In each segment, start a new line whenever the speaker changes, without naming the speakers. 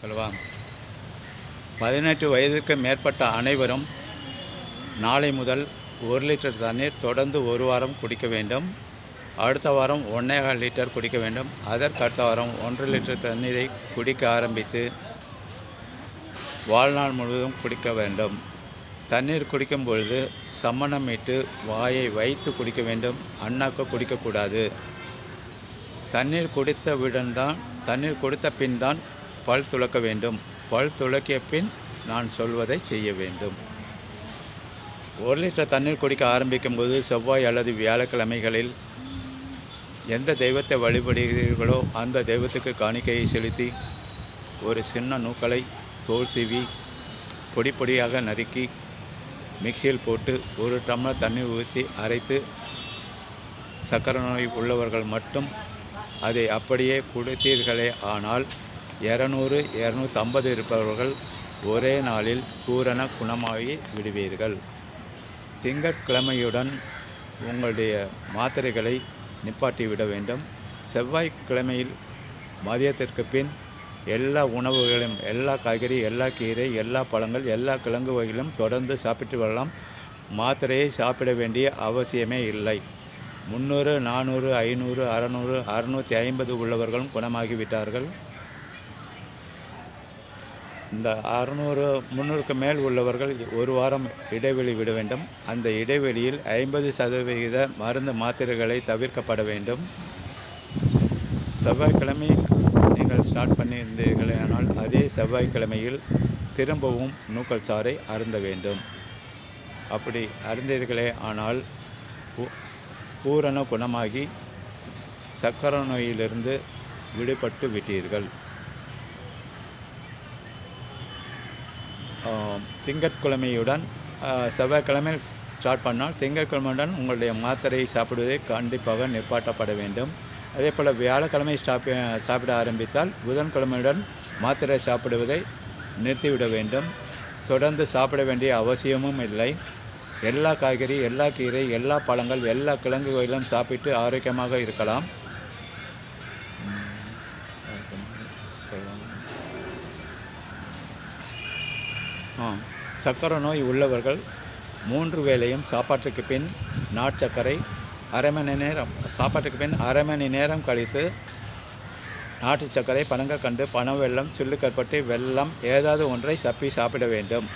சொல்லுவா பதினெட்டு வயதுக்கு மேற்பட்ட அனைவரும் நாளை முதல் ஒரு லிட்டர் தண்ணீர் தொடர்ந்து ஒரு வாரம் குடிக்க வேண்டும். அடுத்த வாரம் ஒன்றேகால் லிட்டர் குடிக்க வேண்டும். அதற்கு அடுத்த வாரம் ஒன்றரை லிட்டர் தண்ணீரை குடிக்க ஆரம்பித்து வாழ்நாள் முழுவதும் குடிக்க வேண்டும். தண்ணீர் குடிக்கும் பொழுது சம்மணமிட்டு வாயை வைத்து குடிக்க வேண்டும். அண்ணாக்க குடிக்கக்கூடாது. தண்ணீர் குடித்தவுடன் தான் தண்ணீர் குடித்த பின் தான் பல் துலக்க வேண்டும். பல் துலக்கிய பின் நான் சொல்வதை செய்ய வேண்டும். ஒரு லிட்டர் தண்ணீர் குடிக்க ஆரம்பிக்கும் போது செவ்வாய் அல்லது வியாழக்கிழமைகளில் எந்த தெய்வத்தை வழிபடுகிறீர்களோ அந்த தெய்வத்துக்கு காணிக்கையை செலுத்தி ஒரு சின்ன நூக்களை தோல் சீவி பொடி பொடியாக நறுக்கி மிக்சியில் போட்டு ஒரு டம்ளர் தண்ணீர் ஊற்றி அரைத்து சக்கரை நோய் உள்ளவர்கள் மட்டும் அதை அப்படியே குடித்தீர்களே ஆனால் இரநூறு இரநூத்தம்பது இருப்பவர்கள் ஒரே நாளில் பூரண குணமாகி விடுவீர்கள். திங்கட்கிழமையுடன் உங்களுடைய மாத்திரைகளை நிப்பாட்டி விட வேண்டும். செவ்வாய்க்கிழமையில் மதியத்திற்கு பின் எல்லா உணவுகளையும் எல்லா காய்கறி எல்லா கீரை எல்லா பழங்கள் எல்லா கிழங்கு வகைகளும் தொடர்ந்து சாப்பிட்டு வரலாம். மாத்திரையை சாப்பிட வேண்டிய அவசியமே இல்லை. முந்நூறு நானூறு ஐநூறு அறநூறு அறுநூற்றி ஐம்பது உள்ளவர்களும் குணமாகிவிட்டார்கள். இந்த அறுநூறு முந்நூறுக்கு மேல் உள்ளவர்கள் ஒரு வாரம் இடைவெளி விட வேண்டும். அந்த இடைவெளியில் ஐம்பது சதவிகித மருந்து மாத்திரைகளை தவிர்க்கப்பட வேண்டும். செவ்வாய்க்கிழமை நீங்கள் ஸ்டார்ட் பண்ணியிருந்தீர்களானால் அதே செவ்வாய்க்கிழமையில் திரும்பவும் நூக்கல் சாறை அருந்த வேண்டும். அப்படி அருந்தீர்களே ஆனால் பூ- பூரண குணமாகி சக்கர நோயிலிருந்து விடுபட்டு விட்டீர்கள். திங்கட்கிழமையுடன் செவ்வாய்க்கிழமை ஸ்டார்ட் பண்ணால் திங்கட்கிழமையுடன் உங்களுடைய மாத்திரையை சாப்பிடுவதை கண்டிப்பாக நிப்பாட்டப்பட வேண்டும். அதே போல் வியாழக்கிழமை ஸ்டாப் சாப்பிட ஆரம்பித்தால் புதன்கிழமையுடன் மாத்திரை சாப்பிடுவதை நிறுத்திவிட வேண்டும். தொடர்ந்து சாப்பிட வேண்டிய அவசியமும் இல்லை. எல்லா காய்கறி எல்லா கீரை எல்லா பழங்கள் எல்லா கிழங்குகளிலும் சாப்பிட்டு ஆரோக்கியமாக இருக்கலாம். சக்கரை நோய் உள்ளவர்கள் மூன்று வேளையும் சாப்பாட்டுக்கு பின் நாட்சக்கரை அரை மணி நேரம் சாப்பாட்டுக்கு பின் அரை மணி நேரம் கழித்து நாட்டு சர்க்கரை பனங்கற்கண்டு வெள்ளம் சுள்ளுக்கற்பட்டு வெள்ளம் ஏதாவது ஒன்றை சப்பி சாப்பிட வேண்டும்.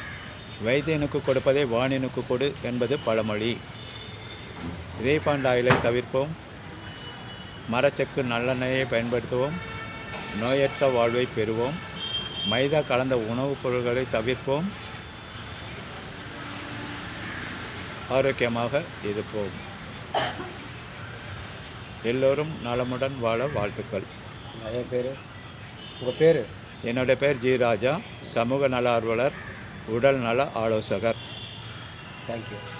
வைத்தியனுக்கு கொடுப்பதை வாணினுக்கு கொடு என்பது பழமொழி. ரீஃபண்ட் ஆயிலை தவிர்ப்போம். மரச்செக்கு நல்லெண்ணெயை பயன்படுத்துவோம். நோயற்ற வாழ்வை பெறுவோம். மைதா கலந்த உணவுப் பொருட்களை தவிர்ப்போம். ஆரோக்கியமாக இருப்போம். எல்லோரும் நலமுடன் வாழ வாழ்த்துக்கள்.
என் பேர். உங்கள் பேர்?
என்னுடைய பேர் ஜி ராஜா. சமூக நல ஆர்வலர் உடல் நல ஆலோசகர்.
தேங்க்யூ